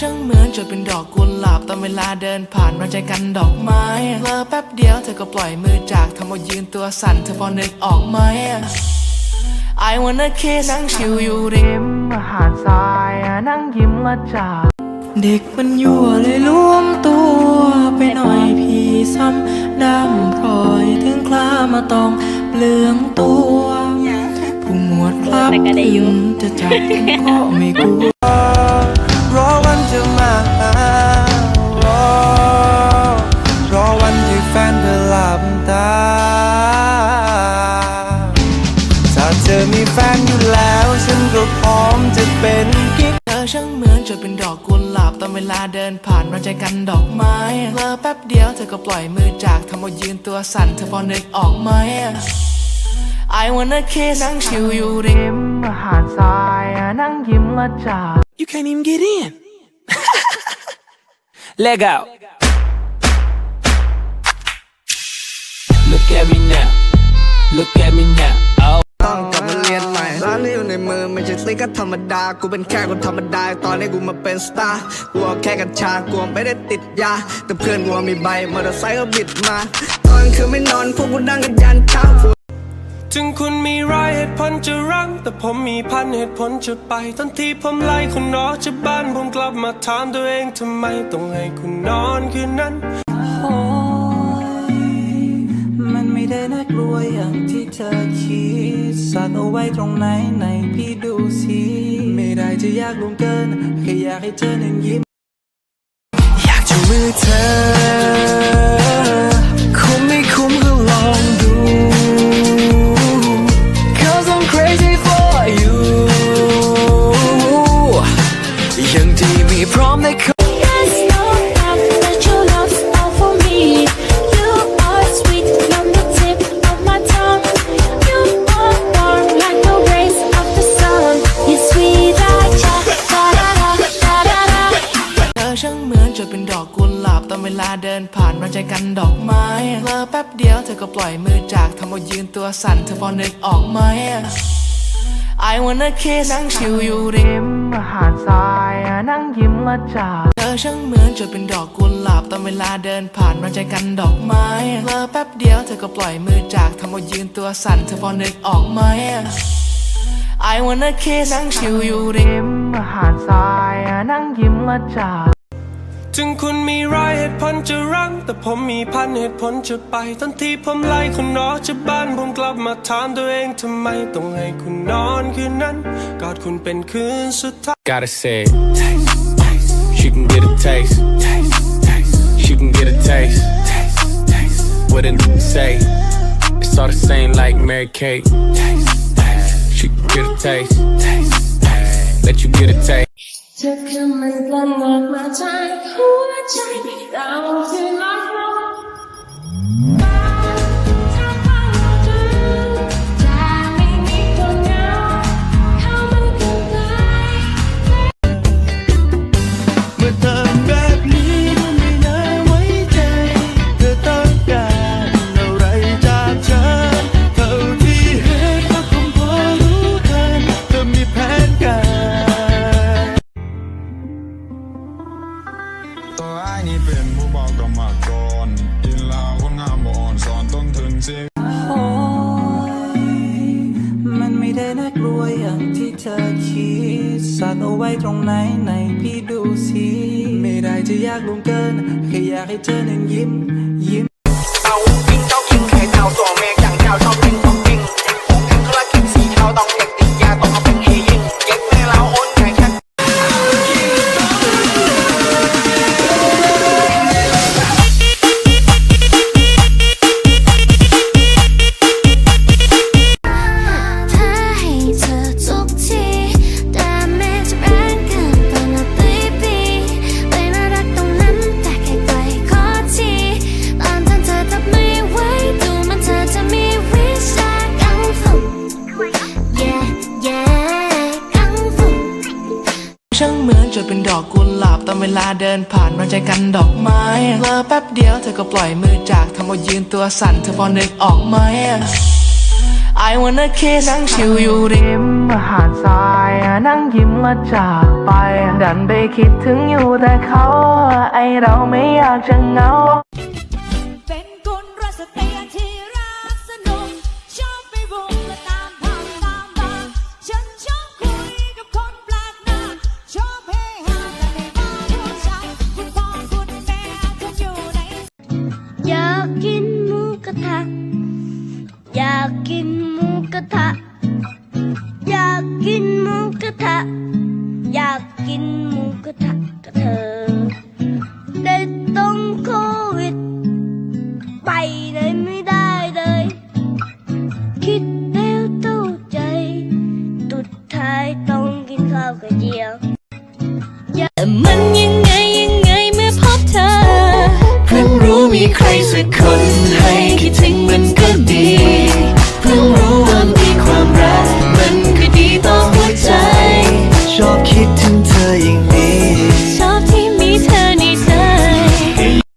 ช่างเหมือนจะเป็นดอกกุหลาบตอนเวลาเดินผ่านมาใจกันดอกไม้เพลอแป๊บเดียวเธอก็ปล่อยมือจากทำเอายืนตัวสั่นเธอพอนึกออกไหม I wanna kiss นั่งชิวอยู่ริมหาดทรายนั่งยิ้มละจ่าเด็กมันยั่วเลยล้วมตัวไปหน่อยพี่ซ้ำดำพลอยถึงคลามาต้องเปลืองตัวผู้หมวดครับแต่ก็ได้อยู่ถึงจะจับก็ไม่กลัว แฟนอยู่แล้ว ฉันก็พร้อมจะเป็นกิ๊กเธอช่างเหมือนจะเป็นดอกกุหลาบตอนเวลาเดินผ่านมาใจกันดอกไม้เพลอแป๊บเดียวเธอก็ปล่อยมือจากทำเอายืนตัวสั่นเธอพอนึกออกไหม I wanna kiss นั่งชิวอยู่ริมหาดทรายนั่งยิ้มละจ่า You can't even get in. Leg out. Look at me now. Look at me now. มือไม่ใช่สติกก็ธรรมดา กูเป็นแค่คนธรรมดา ตอนนี้กูมาเป็นสตาร์กูเอาแค่กัญชา กูไม่ได้ติดยา แต่เพื่อนกูมีใบมอเตอร์ไซค์ก็บิดมา ตอนคืนไม่นอนพวกกูนั่งกันยันเช้าถึงคุณมีร้อยเหตุผลจะรัง แต่ผมมีพันเหตุผลจะไป ทันทีผมไล่คุณออจากบ้านผมกลับมาถามตัวเองทำไมต้องให้คุณนอนคืนนั้น ได้น่ากลัวอย่างที่เธอคิดสักเอาไว้ตรงไหนไหนพี่ดูสิ ไม่ได้จะยากลงเกินแค่อยากให้เธอนั้นยิ้ม นจะเป็นดอกกุหลาบตอนเวลาเดินผ่านมาใจกันดอกไม้เพลอแป๊บเดียวเธอก็ปล่อยมือจากทำเอายืนตัวสั่นเธอพอนึกออกไหม I wanna kiss นั่งชิวอยู่ริมหาดทรายนั่งยิ้มละจ่าเธอช่างเหมือนจะเป็นดอกกุหลาบตอนเวลาเดินผ่านมาใจกันดอกไม้เพลอแป๊บเดียวเธอก็ปล่อยมือจากทำเอายืนตัวสั่นเธอพอนึกออกไหม I wanna kiss นั่งชิวอยู่ริมหาดทรายนั่งยิ้มละจ่า ถึงคุณมีร้อยเหตุผลจะรังแต่ผมมีพันเหตุผลจะไปทันทีผมไล่คุณออกจากบ้านผมกลับมาถามตัวเองทำไมต้องให้คุณนอนคืนนั้นกอดคุณเป็นคืนสุดท้าย Gotta say. taste she can get a taste. Taste, taste. She can get a taste. Taste, taste. What a n say. It's all the same like Mary Kate. Taste, taste. She can get a taste. Taste, taste. Let you get a taste. เธอคือมันกลั่นออกมาจากหัวใจเราคือรักเรา เป็นผู้บอกกรรมกรอินลาคนงามบ่อ่อนสอนต้องถึงเสียงโอ้ยมันไม่ได้น่ากลัวอย่างที่เธอคิดสักเอาไว้ตรงไหนไหนพี่ดูสิ ไม่ได้จะยากลงเกินแค่อยากให้เธอนั้นยิ้มยิ้มเอาวิ่งเจ้ากินไข่ดาวตัวเม เหมือนจะเป็นดอกกุหลาบตอนเวลาเดินผ่านมาใจกันดอกไม้เลอแป๊บเดียวเธอก็ปล่อยมือจากทำเอายืนตัวสั่นเธอพอนึกออกไหม I wanna kiss นั่งชิวอยู่ริมหาดทรายนั่งยิ้มมาจากไป ดันไปคิดถึงอยู่แต่เขา ไอเราไม่อยากจะเหงาากกินหมูกระทะ อยากกินหมูกระทะ อยากกินหมูกระทะ อยากกินหมูกระทะกับเธอ ได้ต้องโควิด ไปไหนไม่ได้เลย คิดแล้วเต้ใจตุดท้ายต้องกินข้าวกับเจียว สักคนให้คิดถึง